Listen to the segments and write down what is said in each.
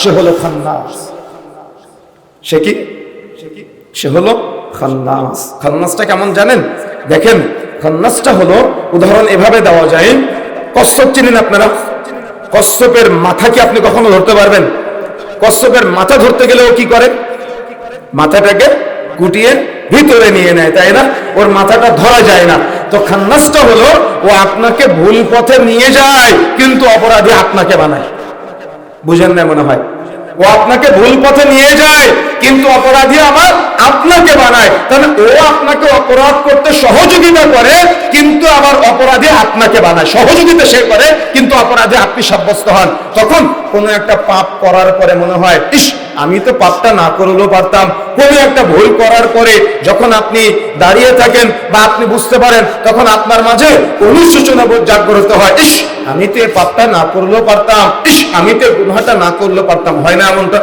সে হলো খান্নাস। সে কি? সে হলো খান্নাস। খান্নাসটা কেমন জানেন? দেখেন, খান্নাসটা হলো, উদাহরণ এভাবে দেওয়া যায়, কচ্ছপ চিনেন আপনারা? কচ্ছপের মাথা কি আপনি কখনো ধরতে পারবেন? কচ্ছপের মাথা ধরতে গেলেও কি করে? মাথাটাকে গুটিয়ে ভিতরে নিয়ে নেয়, তাই না? ওর মাথাটা ধরা যায় না। তো খান্নাসটা হলো, ও আপনাকে ভুল পথে নিয়ে যায়, কিন্তু অপরাধী আপনাকে বানায়। বুঝেন না মনে হয়? ও আপনাকে ভুল পথে নিয়ে যায়, কিন্তু অপরাধী আমার আপনাকে বানায়, তাহলে ও আপনাকে অপরাধ করতে সহযোগিতা করে, কিন্তু আবার অপরাধে আপনাকে বানায়। সহযোগিতা সে করে, কিন্তু অপরাধে আপনি সাব্যস্ত হন। তখন কোনো একটা পাপ করার পরে মনে হয়, ইস, আমি তো পাপটা না করলেও পারতাম। কোনো একটা ভুল করার পরে যখন আপনি দাঁড়িয়ে থাকেন বা আপনি বুঝতে পারেন, তখন আপনার মাঝে অনুশোচনা বোধ জাগ্রত হয়, ইস, আমি তো পাপটা না করলেও পারতাম। ইস, আমি তো এই না করলেও পারতাম। হয় না এমনটা?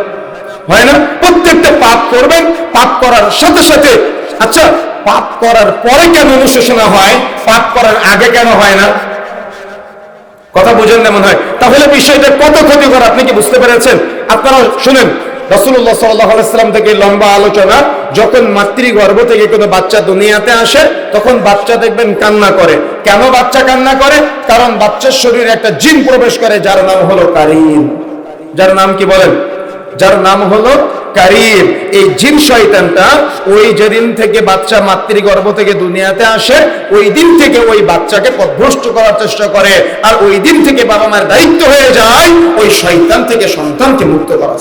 হয় না? প্রত্যেকটা পাপ করবেন, পাপ করার সাথে সাথে আচ্ছা পাপ করার পরে কেন অনুশোচনা হয়? পাপ করার আগে কেন হয় না? কথা বোঝেন না মনে হয়? তাহলে বিষয়টা কত ক্ষতিকর, আপনি কি বুঝতে পেরেছেন? আপনারা শুনেন রসুল্লাহ সাল্লাম থেকে লম্বা আলোচনা, যখন মাতৃগর্ভ থেকে কোনো বাচ্চা দুনিয়াতে আসে, তখন বাচ্চা দেখবেন কান্না করে। কেন বাচ্চা কান্না করে? কারণ বাচ্চার শরীরে একটা জিন প্রবেশ করে, যার নাম হলো কারিম। যার নাম কি বলেন? যার নাম হলো কারিম এই জিন শয়তানটা ওই যেদিন থেকে বাচ্চা মাতৃ গর্ভ থেকে দুনিয়াতে আসে, ওই দিন থেকে ওই বাচ্চাকে পদভ্রষ্ট করার চেষ্টা করে আর ওই দিন থেকে বাবা মায়ের দায়িত্ব হয়ে যায় ওই শয়তান থেকে সন্তানকে মুক্ত করা।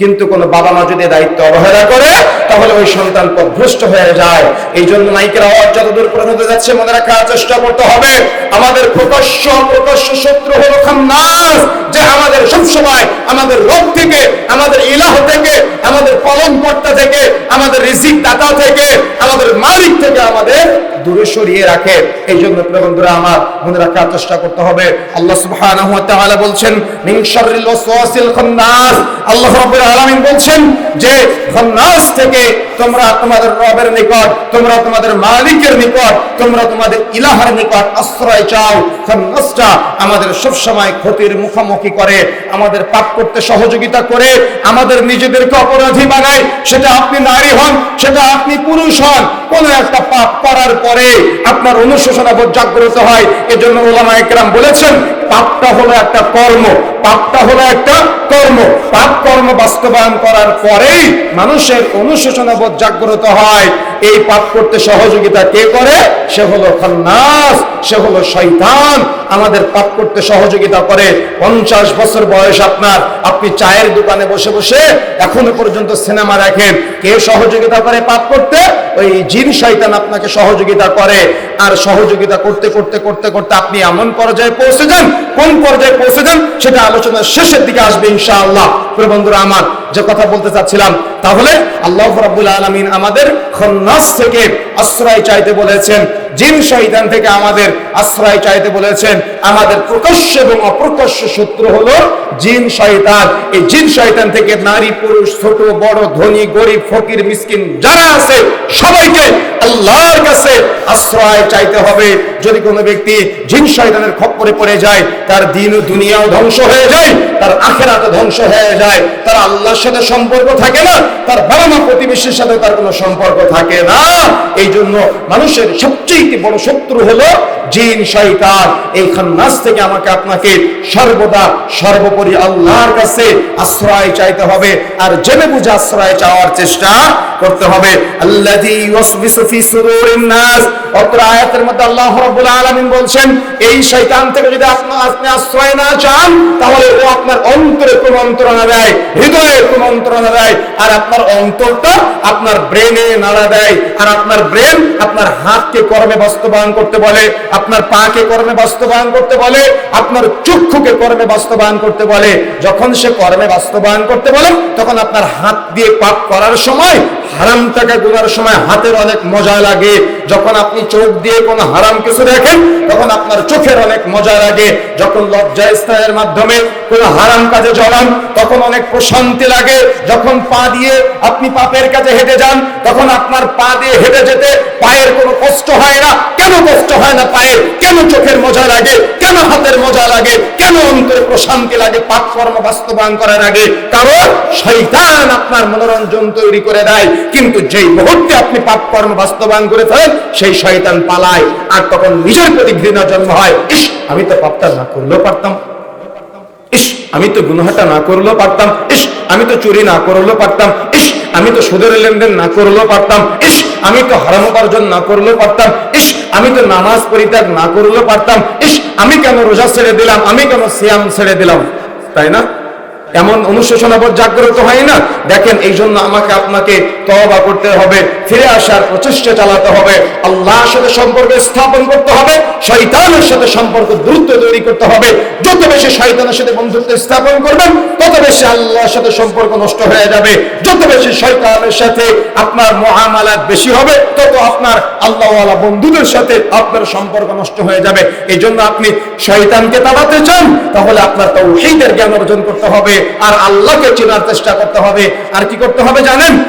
কিন্তু কোন বাবা মা যদি দায়িত্ব অবহেলা করে, তাহলে ওই সন্তান পথভ্রষ্ট হয়ে যায়। এই জন্য মাইকের আওয়াজ যতদূর পর্যন্ত যাচ্ছে, মনে রাখার চেষ্টা করতে হবে। আমাদের প্রকাশ্য প্রকাশ্য শত্রু হলো খান্নাস, যে আমাদের সবসময় আমাদের রোগ থেকে, আমাদের ইলাহ থেকে, আমাদের পালন কর্তা থেকে, আমাদের রিজিক দাতা থেকে, আমাদের মালিক থেকে আমাদের দূরে সরিয়ে রাখে। এই জন্য বন্ধুরা, আমার মনে রাখার চেষ্টা করতে হবে। আল্লাহ সুবহানাহু ওয়া তাআলা বলছেন, মিন শাররিল ওয়াসওয়াসিল খান্নাস। আল্লাহ রাব্বুল আলামিন বলছেন যে, খান্নাস থেকে তোমরা তোমাদের রবের নিকট, তোমরা তোমাদের মালিকের নিকট, তোমরা তোমাদের ইলাহার নিকট আশ্রয় চাও। খান্নাসটা আমাদের সব সময় ক্ষতির মুখোমুখি করে, আমাদের পাপ করতে সহযোগিতা করে, আমাদের নিজেদেরকে অপরাধী বানায়। সেটা আপনি নারী হন, সেটা আপনি পুরুষ হন। কোন একটা পাপ করার পরে আপনার অনুশোচনা বোধ জাগ্রত হয়। এজন্য ওলামা একরাম বলেছেন, পাপটা হলো একটা কর্ম, পাপটা হলো একটা কর্ম। পাপ কর্ম বাস্তবায়ন করার পরেই মানুষের অনুশোচনা বোধ জাগ্রত হয়। এই পাপ করতে সহযোগিতা কে করে? সে হলো খান্নাস, সে হলো শৈতান আমাদের পাপ করতে সহযোগিতা করে। পঞ্চাশ বছর বয়স আপনার। আপনি চায়ের দোকানে বসে বসে এখনও পর্যন্ত সিনেমা দেখেন। কে সহযোগিতা করে পাপ করতে, ওই জিন শয়তান আপনাকে সহযোগিতা করে। আর সহযোগিতা করতে করতে করতে করতে আপনি এমন পর্যায়ে পৌঁছে যান, কোন পর্যায়ে পৌঁছে যান, সেটা আলোচনার শেষের দিকে আসবে ইনশাআল্লাহ। প্রিয় বন্ধুরা আমার, যে কথা বলতে চাচ্ছিলাম, তাহলে আল্লাহ রাব্বুল আলামিন আমাদের খন্নাস থেকে আশ্রয় চাইতে বলেছেন। জিন শয়তান থেকে আমাদের আশ্রয় চাইতে বলেছেন, আমাদের প্রকাশ্য এবং অপ্রকাশ্য সূত্র হলো জিন শয়তান। এই জিন শয়তান থেকে নারী, পুরুষ, ছোট, বড়, ধনী, গরিব, ফকির, মিসকিন যারা আছে, সবাইকে আল্লাহর কাছে আশ্রয় চাইতে হবে। যদি কোনো ব্যক্তি জিন শয়তানের খপ্পরে পড়ে যায়, তার দিন দুনিয়াও ধ্বংস হয়ে যায়, তার আখেরাতও ধ্বংস হয়ে যায়। তার আল্লাহর সাথে সম্পর্ক থাকে না, তার বাবা মা প্রতিবেশীর সাথে তার কোনো সম্পর্ক থাকে না। এই জন্য মানুষের সবচেয়ে বড় শত্রু হলো জিন, শয়তান। এই খান্নাস থেকে আমাকে আপনাকে সর্বদা, সর্বোপরি আল্লাহর কাছে আশ্রয় চাইতে হবে। আর জেনে বুঝে আশ্রয় চাওয়ার চেষ্টা করতে হবে। আল্লাযী অত্র আয়াতের মধ্যে আল্লাহ রাব্বুল আলামিন বলছেন, এই শয়তান থেকে যদি আপনি আপনি আশ্রয় না চান, তাহলে ও আপনার অন্তরে কুমন্ত্রণা দেয়, হৃদয়ে কুমন্ত্রণা দেয়, আর আপনার অন্তরটা আপনার ব্রেনে নাড়া দেয়, আর আপনার ব্রেন আপনার হাতকে কর্মে বাস্তবায়ন করতে বলে, আপনার পাকে কর্মে বাস্তবায়ন করতে বলে, আপনার চক্ষুকে কর্মে বাস্তবায়ন করতে বলে। যখন সে কর্মে বাস্তবায়ন করতে বলে, তখন আপনার হাত দিয়ে পাপ করার সময় হারাম টাকা গুনার সময় হাতের অনেক মজা লাগে। যখন আপনি চোখ দিয়ে কোনো হারাম কিছু দেখেন, তখন আপনার চোখের অনেক মজা লাগে। যখন লজ্জা স্থানের মাধ্যমে কোনো হারাম কাজে জড়ান, তখন অনেক প্রশান্তি লাগে। যখন পা দিয়ে আপনি পাপের কাছে হেঁটে যান, তখন আপনার পা দিয়ে হেঁটে যেতে পায়ের কোনো কষ্ট হয় না। কেন কষ্ট হয় না পায়ে কেন চোখের মজা লাগে? কেন মজা লাগে কেন অন্তরে প্রশান্তি লাগে পাপ বাস্তবায়ন করার আগে। কারণ শয়তান আপনার মনোরঞ্জন তৈরি করে দেয়, কিন্তু যেই মুহূর্তে আপনি পাপ বাস্তবায়ন করে ফেলেন, সেই শয়তান পালায়। আর তখন নিজের প্রতি ঘৃণা জন্ম হয়। ইস, আমি তো পাপটা না করলেও পারতাম। ইস, আমি তো গুনহাটা না করলেও পারতাম। ইস, আমি তো চুরি না করলেও পারতাম। ইস, আমি তো সুদের লেনদেন না করলেও পারতাম। ইস, আমি তো হারাম উপার্জন না করলেও পারতাম। ইস আমি তো নামাজ পরিত্যাগ না করলে পারতাম। ইস, আমি কেন রোজা ছেড়ে দিলাম? আমি কেন সিয়াম ছেড়ে দিলাম? তাই না? এমন অনুশোচনাবোধ জাগ্রত হয় না। দেখেন এই জন্য আমাকে আপনাকে তওবা করতে হবে, ফিরে আসার প্রচেষ্টা চালাতে হবে। আল্লাহর সাথে সম্পর্ক স্থাপন করতে হবে, শয়তানের সাথে সম্পর্ক দ্রুত তৈরি করতে হবে। যত বেশি শয়তানের সাথে বন্ধুত্ব স্থাপন করবেন, তত বেশি আল্লাহর সাথে সম্পর্ক নষ্ট হয়ে যাবে। যত বেশি শয়তানের সাথে আপনার মহামালাত বেশি হবে, তত আপনার আল্লাহওয়ালা বন্ধুদের সাথে আপনার সম্পর্ক নষ্ট হয়ে যাবে। এই জন্য আপনি শয়তানকে তাড়াতে চান, তাহলে আপনার তৌহিদের জ্ঞান অর্জন করতে হবে। আর আল্লাহকে চেনার চেষ্টা করতে হবে। আর কি করতে হবে জানেন?